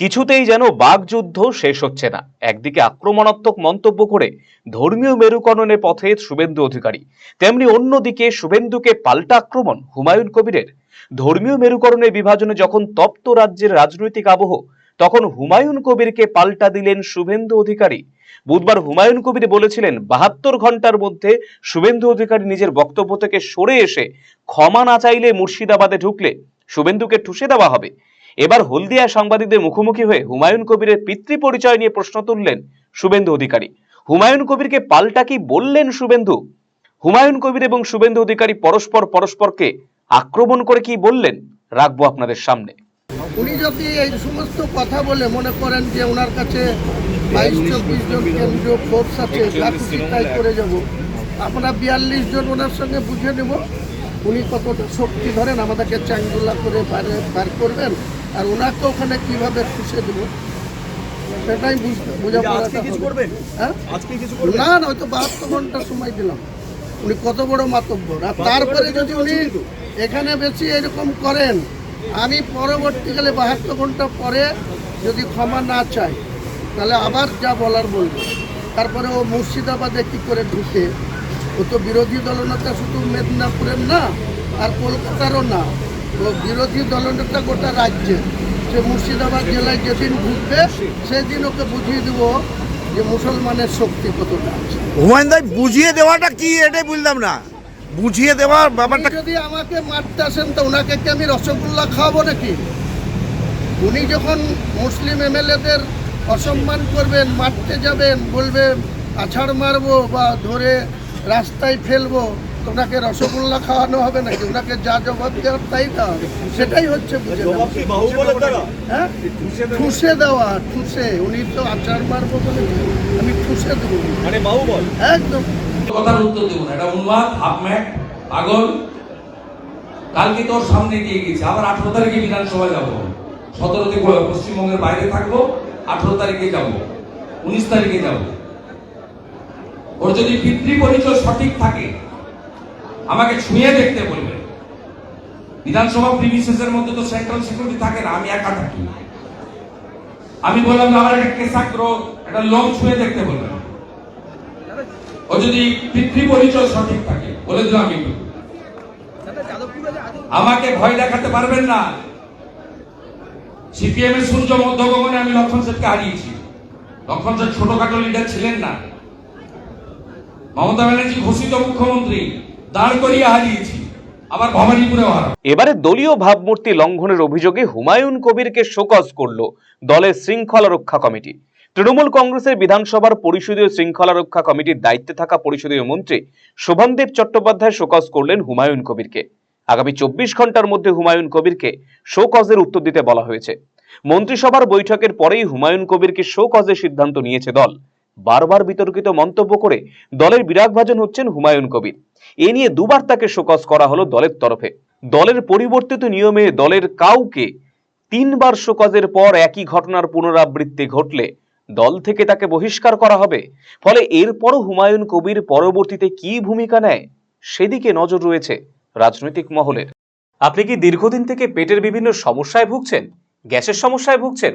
কিছুতেই যেন বাগযুদ্ধ শেষ হচ্ছে না। একদিকে আক্রমণাত্মক মন্তব্য করে ধর্মীয় মেরুকরণের পথে শুভেন্দু অধিকারী, তেমনি অন্যদিকে শুভেন্দুকে পাল্টা আক্রমণ হুমায়ুন কবিরের। ধর্মীয় মেরুকরণের বিভাজনে যখন তপ্ত রাজ্যের রাজনৈতিক আবহ, তখন হুমায়ুন কবিরকে পাল্টা দিলেন শুভেন্দু অধিকারী। বুধবার হুমায়ুন কবির বলেছিলেন, বাহাত্তর ঘণ্টার মধ্যে শুভেন্দু অধিকারী নিজের বক্তব্য থেকে সরে এসে ক্ষমা না চাইলে মুর্শিদাবাদে ঢুকলে শুভেন্দুকে ঠুসে দেওয়া হবে। এবার হলদিয়া সাংবাদিকদের মুখোমুখি হয়ে হুমায়ুন কবিরের পিতৃ পরিচয় নিয়ে প্রশ্ন তুললেন শুভেন্দু অধিকারী। হুমায়ুন কবিরকে পাল্টা কি বললেন শুভেন্দু? হুমায়ুন কবির এবং শুভেন্দু অধিকারী পরস্পর পরস্পরকে আক্রমণ করে কি বললেন? রাখব আপনাদের সামনে। উনি যদি এই সমস্ত কথা বলে মনে করেন যে ওনার কাছে বাইশ, চব্বিশ জন কেন্দ্রীয় ফোর্স আছে করে যাব। আমরা বিয়াল্লিশ জন ওনার সঙ্গে বুঝে নেব। উনি কতটা শক্তি ধরেন আমাদেরকে চাঙ্গুলা করে বাইরে বার করবেন আর ওনাকে ওখানে কীভাবে খুশে দেব সেটাই। হ্যাঁ? না না হয়তো বাহাত্তর ঘণ্টা সময় দিলাম। উনি কত বড় মাতব্বর। আর তারপরে যদি উনি এখানে বেশি এরকম করেন আমি পরবর্তীকালে বাহাত্তর ঘণ্টা পরে যদি ক্ষমা না চাই তাহলে আবার যা বলার বলব। তারপরে ও মুর্শিদাবাদে কী করে ঢুকে ও তো বিরোধী দলনেতা শুধু মেদিনীপুরের না আর কলকাতারও না। ও বিরোধী দলনেতা গোটা রাজ্যে সে মুর্শিদাবাদ জেলায় যেদিন ঘুরবে সেদিন ওকে বুঝিয়ে দেবো যে মুসলমানের শক্তি কতটা হুমায়ুন ভাই বুঝিয়ে দেওয়াটা কি এটাই বুঝলাম না। বুঝিয়ে দেওয়ার ব্যাপারটা যদি আমাকে মারতে আসেন তো ওনাকে কি আমি রসগোল্লা খাওয়াবো নাকি? উনি যখন মুসলিম এমএলএদের অসম্মান করবেন মারতে যাবেন বলবেন আছাড় মারবো বা ধরে রাস্তায় ফেলব ওনাকে রসগোল্লা খাওয়ানো হবে নাকি? ওনাকে যা জবাব দেওয়ার তাই হবে সেটাই হচ্ছে। হ্যাঁ? ঠুসে দেওয়া। ঠুসে উনি তো আচার মারবো বলে আমি ঠুসে দেবো। মানে একদম। কথার উত্তর দেবো না। এটা উন্মাদ হাফম্যাট পাগল। কালকে তোর সামনে দিয়ে গেছে। আবার আঠারো তারিখে বিধানসভা যাব। সতেরো থেকে পশ্চিমবঙ্গের বাইরে থাকব। আঠারো তারিখে যাব। উনিশ তারিখে যাব। ওর যদি পিতৃ পরিচয় সঠিক থাকে, আমাকে ছুঁয়ে দেখতে বলবে। বিধানসভা প্রিমিসেসের মধ্যে তো সেন্ট্রাল সিকিউরিটি থাকে না, আমি একা থাকি। আমি বললাম আমার একটা কেসাগ্র একটা লোক ছুঁয়ে দেখতে বলবেন ও যদি পিতৃ পরিচয় সঠিক থাকে, বলে দিলাম আমি আমাকে ভয় দেখাতে পারবেন না। সিপিএম এর সূর্য মধ্য গগনে আমি লক্ষণ সেটকে হারিয়েছি। লক্ষণ সেট ছোটখাটো লিডার ছিলেন না। মমতা ব্যানার্জি ঘোষিত মুখ্যমন্ত্রী, দাঁড় করিয়ে হারিয়েছি। এবারে দলীয় ভাবমূর্তি লঙ্ঘনের অভিযোগে হুমায়ুন কবিরকে শোকজ করল দলের শৃঙ্খলা রক্ষা কমিটি। তৃণমূল কংগ্রেসের বিধানসভার পরিষদীয় শৃঙ্খলা রক্ষা কমিটির দায়িত্বে থাকা পরিষদীয় মন্ত্রী শোভনদেব চট্টোপাধ্যায় শোকজ করলেন হুমায়ুন কবিরকে। আগামী চব্বিশ ঘণ্টার মধ্যে হুমায়ুন কবিরকে শোকজের উত্তর দিতে বলা হয়েছে। মন্ত্রিসভার বৈঠকের পরেই হুমায়ুন কবিরকে শোকজের সিদ্ধান্ত নিয়েছে দল। বারবার বিতর্কিত মন্তব্য করে দলের বিরাগভাজন হচ্ছেন হুমায়ুন কবির। এ নিয়ে দুবার তাকে শোকজ করা হলো দলের তরফে। দলের পরিবর্তিত নিয়মে দলের কাউকে তিনবার শোকজের পর একই ঘটনার পুনরাবৃত্তি ঘটলে দল থেকে তাকে বহিষ্কার করা হবে। ফলে এরপরও হুমায়ুন কবির পরবর্তীতে কি ভূমিকা নেয়, সেদিকে নজর রয়েছে রাজনৈতিক মহলের। আপনি কি দীর্ঘদিন থেকে পেটের বিভিন্ন সমস্যায় ভুগছেন, গ্যাসের সমস্যায় ভুগছেন